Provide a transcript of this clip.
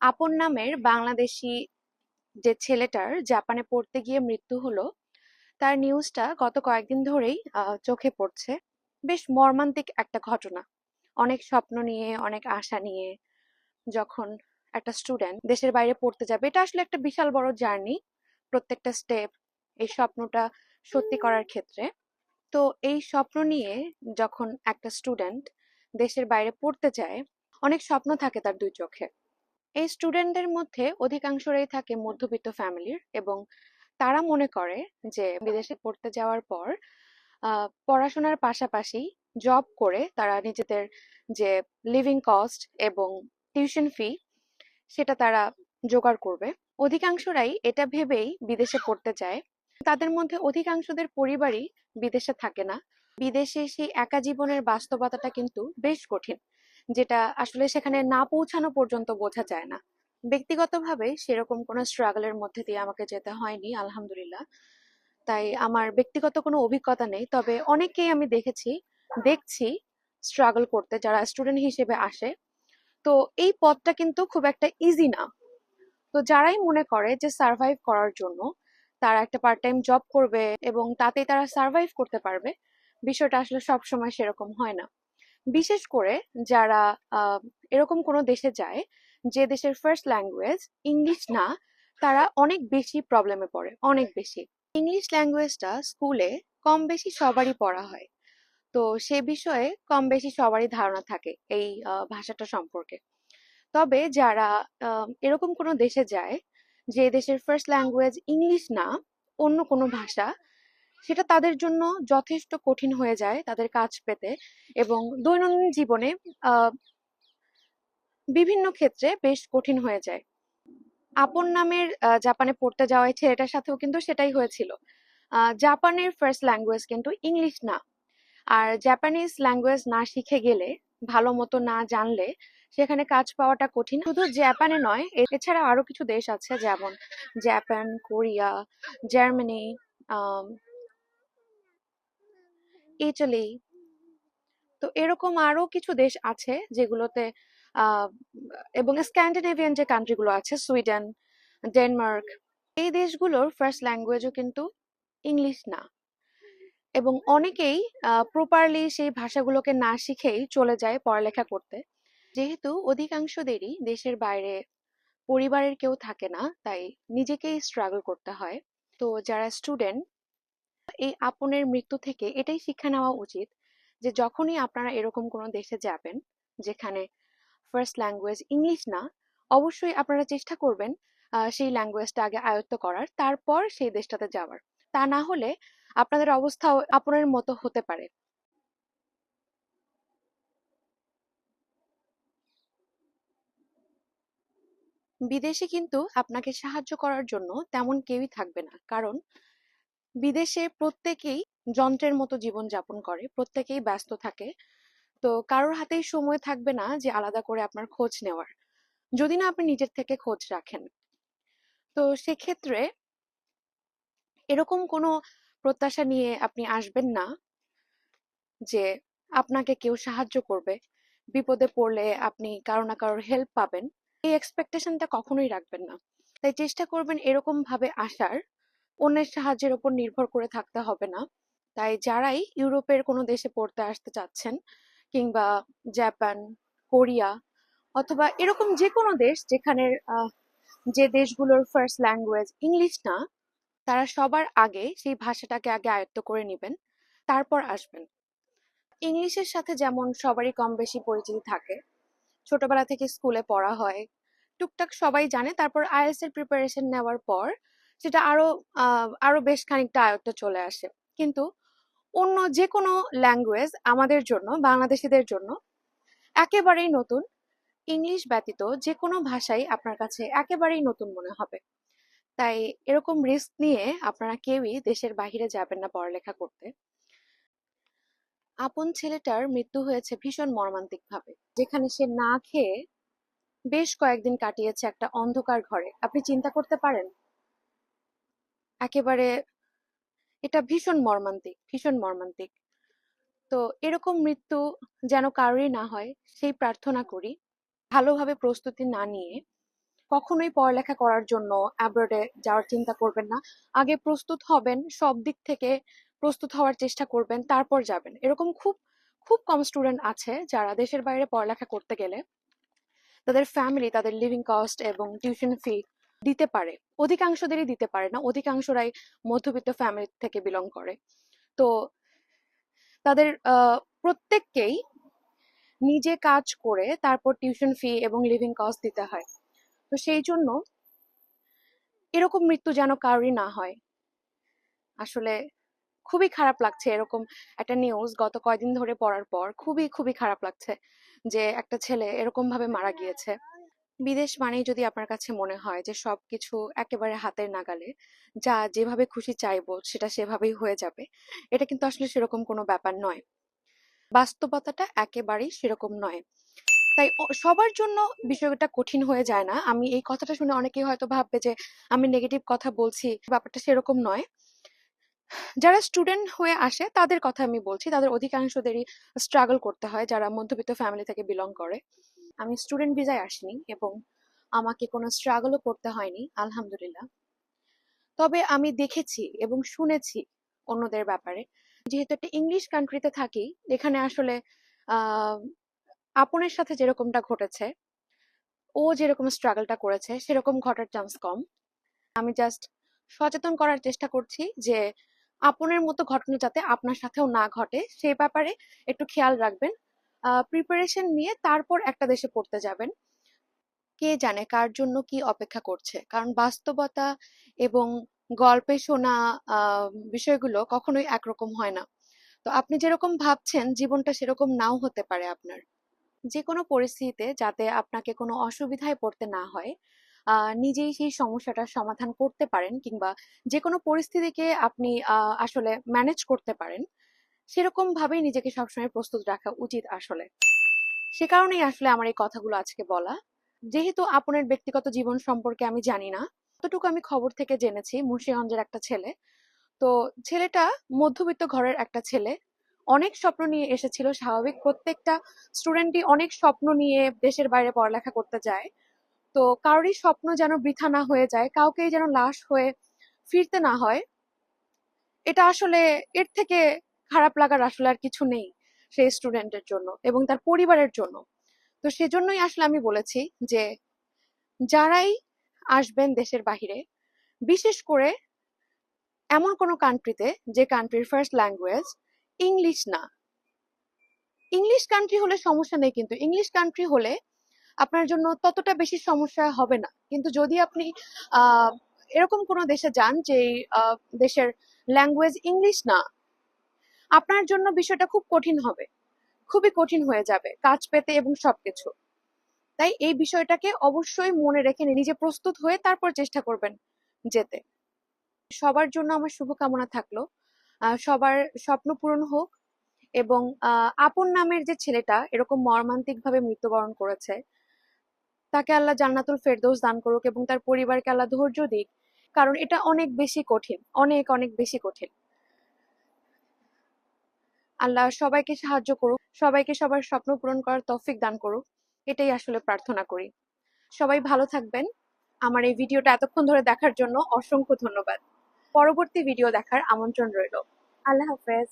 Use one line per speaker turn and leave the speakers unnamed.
আপন নামের বাংলাদেশি যে ছেলেটার জাপানে পড়তে গিয়ে মৃত্যু হলো, তার নিউজটা গত কয়েকদিন ধরেই চোখে পড়ছে। বেশ মর্মান্তিক একটা ঘটনা। অনেক স্বপ্ন নিয়ে, অনেক আশা নিয়ে যখন একটা স্টুডেন্ট দেশের বাইরে পড়তে যাবে, এটা আসলে একটা বিশাল বড় জার্নি, প্রত্যেকটা স্টেপ এই স্বপ্নটা সত্যি করার ক্ষেত্রে। তো এই স্বপ্ন নিয়ে যখন একটা স্টুডেন্ট দেশের বাইরে পড়তে যায়, অনেক স্বপ্ন থাকে তার দুই চোখে। এই স্টুডেন্টদের মধ্যে অধিকাংশরাই থাকে মধ্যবিত্ত ফ্যামিলির এবং তারা মনে করে যে বিদেশে পড়তে যাওয়ার পর পড়াশোনার পাশাপাশি জব করে তারা নিজেদের যে লিভিং কস্ট এবং টিউশন ফি সেটা তারা জোগাড় করবে। অধিকাংশরাই এটা ভেবেই বিদেশে পড়তে যায়। তাদের মধ্যে অধিকাংশদের পরিবারই বিদেশে থাকে না। বিদেশে সেই একা জীবনের বাস্তবতাটা কিন্তু বেশ কঠিন। যেটা আসলে সেখানে না পৌঁছানো পর্যন্ত বোঝা যায় না। ব্যক্তিগতভাবে সেরকম কোনো স্ট্রাগলের মধ্যে দিয়ে আমাকে যেতে হয়নি, আলহামদুলিল্লাহ। তাই আমার ব্যক্তিগত কোনো অভিজ্ঞতা নেই, তবে অনেকেই আমি দেখেছি, দেখছি স্ট্রাগল করতে যারা স্টুডেন্ট হিসেবে আসে। তো এই পথটা কিন্তু খুব একটা ইজি না। তো যারাই মনে করে যে সার্ভাইভ করার জন্য তারা একটা পার্ট টাইম জব করবে এবং তাতেই তারা সার্ভাইভ করতে পারবে, বিষয়টা আসলে সব সময় সেরকম হয় না। বিশেষ করে যারা এরকম কোনো দেশে যায় যে দেশের ফার্স্ট ল্যাঙ্গুয়েজ ইংলিশ না, তারা অনেক বেশি প্রবলেমে পড়ে, অনেক বেশি। ইংলিশ ল্যাঙ্গুয়েজটা স্কুলে কম বেশি সবারই পড়া হয়। তো সে বিষয়ে কম বেশি সবারই ধারণা থাকে এই ভাষাটা সম্পর্কে। তবে যারা এরকম কোনো দেশে যায় যে দেশের ফার্স্ট ল্যাঙ্গুয়েজ ইংলিশ না, অন্য কোনো ভাষা সেটা তাদের জন্য যথেষ্ট কঠিন হয়ে যায় তাদের কাজ পেতে এবং দৈনন্দিন জীবনে বিভিন্ন ক্ষেত্রে বেশ কঠিন হয়ে যায়। আপন নামের জাপানে পড়তে যাওয়া এই ছেলেটার সাথেও কিন্তু সেটাই হয়েছিল। জাপানের ফার্স্ট ল্যাঙ্গুয়েজ কিন্তু ইংলিশ না। আর জাপানিজ ল্যাঙ্গুয়েজ না শিখে গেলে, ভালো মতো না জানলে সেখানে কাজ পাওয়াটা কঠিন। শুধু জাপানে নয় এছাড়া আরও কিছু দেশ আছে যেমন জাপান কোরিয়া জার্মানি ইটালি তো এরকম আরও কিছু দেশ আছে যেগুলোতে এবং স্ক্যান্ডিনেভিয়ান যে কান্ট্রিগুলো আছে সুইডেন ডেনমার্ক এই দেশগুলোর ফার্স্ট ল্যাঙ্গুয়েজও কিন্তু ইংলিশ না। এবং অনেকেই প্রপারলি সেই ভাষাগুলোকে না শিখেই চলে যায় পড়ালেখা করতে। যেহেতু অধিকাংশদেরই দেশের বাইরে পরিবারের কেউ থাকে না, তাই নিজেকেই স্ট্রাগল করতে হয়। তো যারা স্টুডেন্ট এই আপনের মৃত্যু থেকে এটাই শিক্ষা নেওয়া উচিত যে যখনই আপনারা এরকম কোনো দেশে যাবেন, যেখানে ফার্স্ট ল্যাঙ্গুয়েজ ইংলিশ না, অবশ্যই আপনারা চেষ্টা করবেন সেই ল্যাঙ্গুয়েজটা আগে আয়ত্ত করার, তারপর সেই দেশটাতে যাওয়ার। তা না হলে আপনাদের অবস্থাও আপনের মতো হতে পারে। বিদেশে কিন্তু আপনাকে সাহায্য করার জন্য তেমন কেউই থাকবে না। কারণ বিদেশে প্রত্যেকেই যন্ত্রের মতো জীবন যাপন করে, প্রত্যেকেই ব্যস্ত থাকে। তো কারোর হাতেই সময় থাকবে না যে আলাদা করে আপনার খোঁজ নেওয়ার। যদি না আপনি নিজের থেকে খোঁজ রাখেন। তো সেক্ষেত্রে এরকম কোনো প্রত্যাশা নিয়ে আপনি আসবেন না যে আপনাকে কেউ সাহায্য করবে। বিপদে পড়লে আপনি কারও না কারোর হেল্প পাবেন। এই এক্সপেকটেশনটা কখনোই রাখবেন না। তাই চেষ্টা করবেন এরকম ভাবে আসার। অন্যের সাহায্যের উপর নির্ভর করে থাকতে হবে না। তাই যারাই ইউরোপের কোনো দেশে পড়তে আসতে চাচ্ছেন কিংবা জাপান কোরিয়া অথবা এরকম যে কোনো দেশ যেখানে আহ, যে দেশগুলোর ফার্স্ট ল্যাঙ্গুয়েজ ইংলিশ না তারা সবার আগে সেই ভাষাটাকে আগে আয়ত্ত করে নেবেন তারপর আসবেন। ইংলিশের সাথে যেমন সবারই কম বেশি পরিচিতি থাকে ছোটবেলা থেকে স্কুলে পড়া হয় টুকটাক সবাই জানে তারপর আইএলটিএস এর প্রিপারেশন নেওয়ার পর সেটা আরও আরও বেশ খানিকটা আয়ত্ত চলে আসে। কিন্তু অন্য যে কোনো ল্যাঙ্গুয়েজ আমাদের জন্য, বাংলাদেশিদের জন্য, একেবারেই নতুন, ইংলিশ ব্যতীত যে কোনো ভাষাই আপনার কাছে একেবারেই নতুন মনে হবে। তাই এরকম রিস্ক নিয়ে আপনারা কেউই দেশের বাইরে যাবেন না পড়ালেখা করতে। আপন ছেলেটার মৃত্যু হয়েছে ভীষণ মর্মান্তিক ভাবে যেখানে সে না খেয়ে বেশ কয়েকদিন কাটিয়েছে একটা অন্ধকার ঘরে। আপনি চিন্তা করতে পারেন? একেবারে এটা ভীষণ মর্মান্তিক ভীষণ মর্মান্তিক। তো এরকম মৃত্যু যেন কারোরই না হয়, সেই প্রার্থনা করি। ভালোভাবে প্রস্তুতি না নিয়ে কখনোই পড়ালেখা করার জন্য অ্যাব্রডে যাওয়ার চিন্তা করবেন না। আগে প্রস্তুত হবেন, সব দিক থেকে প্রস্তুত হওয়ার চেষ্টা করবেন, তারপর যাবেন। এরকম খুব খুব কম স্টুডেন্ট আছে যারা দেশের বাইরে পড়ালেখা করতে গেলে তাদের ফ্যামিলি তাদের লিভিং কস্ট এবং টিউশন ফি দিতে পারে। অধিকাংশদেরই দিতে পারে না। অধিকাংশরাই মধ্যবিত্ত ফ্যামিলি থেকে বিলং করে। তো তাদের প্রত্যেককেই নিজে কাজ করে তারপর টিউশন ফি এবং লিভিং কস্ট দিতে হয়। তো সেই জন্য এরকম মৃত্যু যেন কারোরই না হয়। আসলে খুবই খারাপ লাগছে এরকম একটা নিউজ গত কয়দিন ধরে পড়ার পর। খুবই খুবই খারাপ লাগছে যে একটা ছেলে এরকম ভাবে মারা গিয়েছে। বিদেশ মানেই যদি আপনার কাছে মনে হয় যে সবকিছু একেবারে হাতের নাগালে, যা যেভাবে খুশি চাইব সেটা সেভাবেই হয়ে যাবে, এটা কিন্তু আসলে সেরকম কোনো ব্যাপার নয়। বাস্তবতাটা একেবারেই সেরকম নয়। তাই সবার জন্য বিষয়টা কঠিন হয়ে যায় না। আমি এই কথাটা শুনে অনেকেই হয়তো ভাববে যে আমি নেগেটিভ কথা বলছি, ব্যাপারটা সেরকম নয়। যারা স্টুডেন্ট হয়ে আসে তাদের কথা আমি বলছি, তাদের অধিকাংশদেরই স্ট্রাগল করতে হয় যারা মধ্যবিত্ত ফ্যামিলি থেকে বিলং করে। আমি স্টুডেন্ট ভিসায় আসিনি এবং আমাকে কোনো স্ট্রাগলও করতে হয়নি, আলহামদুলিল্লাহ। তবে আমি দেখেছি এবং শুনেছি অন্যদের ব্যাপারে। যেহেতু একটা ইংলিশ কান্ট্রিতে থাকি, এখানে আসলে আপনের সাথে যেরকমটা ঘটেছে, ও যেরকম স্ট্রাগলটা করেছে, সেরকম ঘটার চান্স কম। আমি জাস্ট সচেতন করার চেষ্টা করছি যে, আপনের মতো ঘটনা যাতে আপনার সাথেও না ঘটে সেই ব্যাপারে একটু খেয়াল রাখবেন। প্রিপারেশন নিয়ে তারপর একটা দেশে পড়তে যাবেন। কে জানে কার জন্য কি অপেক্ষা করছে? কারণ বাস্তবতা এবং গল্পে শোনা বিষয়গুলো কখনোই একরকম হয় না। তো আপনি যেরকম ভাবছেন, জীবনটা সেরকম নাও হতে পারে আপনার। যে কোনো পরিস্থিতিতে যাতে আপনাকে কোনো অসুবিধায় পড়তে না হয় নিজেই সেই সমস্যাটার সমাধান করতে পারেন কিংবা যে কোনো পরিস্থিতিকে আপনি আসলে ম্যানেজ করতে পারেন। সেরকম ভাবেই নিজেকে সবসময় প্রস্তুত রাখা উচিত আসলে। সে কারণেই আসলে আমার এই কথাগুলো আজকে বলা। যেহেতু আপনার ব্যক্তিগত জীবন সম্পর্কে আমি জানি না ততটুকু আমি খবর থেকে জেনেছি। মুন্সিগঞ্জের একটা ছেলে। তো ছেলেটা মধ্যবিত্ত ঘরের একটা ছেলে। অনেক স্বপ্ন নিয়ে এসেছিল, স্বাভাবিক প্রত্যেকটা স্টুডেন্টই অনেক স্বপ্ন নিয়ে দেশের বাইরে পড়ালেখা করতে যায়। তো কারোরই স্বপ্ন যেন বৃথা না হয়ে যায়, কাউকেই যেন লাশ হয়ে ফিরতে না হয়। এটা আসলে এর থেকে খারাপ লাগার আসলে আর কিছু নেই সেই স্টুডেন্টের জন্য এবং তার পরিবারের জন্য। তো সেজন্যই আসলে আমি বলেছি যে যারাই আসবেন দেশের বাহিরে, বিশেষ করে এমন কোনো কান্ট্রিতে যে কান্ট্রির ফার্স্ট ল্যাঙ্গুয়েজ ইংলিশ না। ইংলিশ কান্ট্রি হলে সমস্যা নেই কিন্তু ইংলিশ কান্ট্রি হলে আপনার জন্য ততটা বেশি সমস্যা হবে না। কিন্তু যদি আপনি এরকম কোনো দেশে যান যে দেশের ল্যাঙ্গুয়েজ ইংলিশ না আপনার জন্য বিষয়টা খুব কঠিন হবে। খুবই কঠিন হয়ে যাবে কাজ পেতে এবং সবকিছু। তাই এই বিষয়টাকে অবশ্যই মনে রেখে নিজে প্রস্তুত হয়ে তারপর চেষ্টা করবেন যেতে। সবার জন্য আমার শুভকামনা থাকল। সবার স্বপ্ন পূরণ হোক এবং আপন নামের যে ছেলেটা এরকম মর্মান্তিক ভাবে মৃত্যুবরণ করেছে, তাকে আল্লাহ জান্নাতুল ফেরদৌস দান করুক এবং তার পরিবারকে আল্লাহ ধৈর্য দিক, কারণ এটা অনেক বেশি কঠিন, অনেক অনেক বেশি কঠিন। আল্লাহ সবাইকে সাহায্য করুক, সবাইকে সবার স্বপ্ন পূরণ করার তফিক দান করুক, এটাই আসলে প্রার্থনা করি। সবাই ভালো থাকবেন। আমার এই ভিডিওটা এতক্ষণ ধরে দেখার জন্য অসংখ্য ধন্যবাদ। পরবর্তী ভিডিও দেখার আমন্ত্রণ রইল। আল্লাহ হাফেজ।